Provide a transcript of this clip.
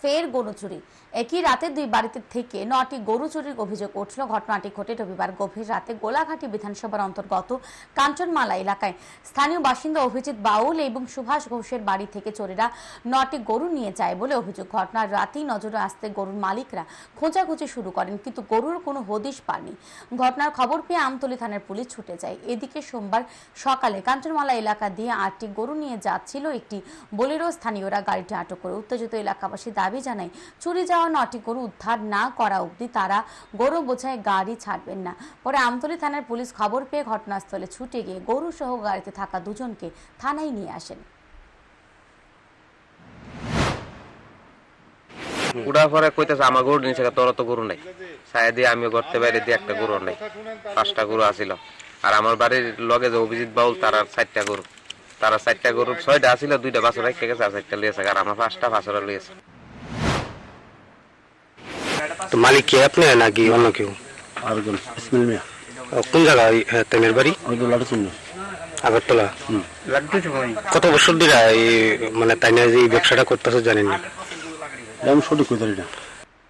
ফের গরু চুরি। একই রাতে দুই বাড়িতে থেকে নটি গরু চুরির অভিযোগ উঠল। ঘটনাটি ঘটে রবিবার গভীর রাতে গোলাঘাটি বিধানসভার অন্তর্গত কাঞ্চনমালা এলাকায়। স্থানীয় বাসিন্দা অভিজিৎ বাউল এবং সুভাষ ঘোষের বাড়ি থেকে চোরেরা নটি গরু নিয়ে যায় বলে অভিযোগ। ঘটনার রাতেই নজরে আসতে গরুর মালিকরা খোঁজাখুঁজি শুরু করেন, কিন্তু গরুর কোনো হদিশ পাননি। ঘটনার খবর পেয়ে আমতলী থানার পুলিশ ছুটে যায়। এদিকে সোমবার সকালে কাঞ্চনমালা এলাকা দিয়ে আটটি গরু নিয়ে যাচ্ছিল একটি বোলেরো। স্থানীয়রা গাড়িটি আটক করে। উত্তেজিত এলাকাবাসী দাবি জানায়, চুরি যাওয়া নটি গরু উদ্ধার না করা অবধি তারা গরু বোঝায় গাড়ি ছাড়বেন না। পরে আমতলী থানার পুলিশ খবর পেয়ে ঘটনাস্থলে ছুটে গিয়ে গরু সহ গাড়িতে থাকা দুজনকে থানায় নিয়ে আসেন। আমার গরু তোর তো গরু নাই। দিয়ে আমি করতে দিয়ে একটা গরু নাই পাঁচটা গরু আসিল আর আমার বাড়ির লগে যে অভিজিৎ বাউল, তার চারটা গরু। তারা চারটা গরু, ছয়টা আসিল দুইটা বাছর রেখে গেছে আর চারটা লিয়েছে আর আমার পাঁচটা বাছর লিয়েছে তো মালিক কে আপনি নাকি অন্য কেউ? আরেকজন। ইসমাইল মিয়া। কোন জায়গা হ্যাঁ, তেমের বাড়ি? আগরতলা। কত বছর ধরে মানে তাই না যে এই ব্যবসাটা করতেছে জানেন না আমি সঠিক কই না।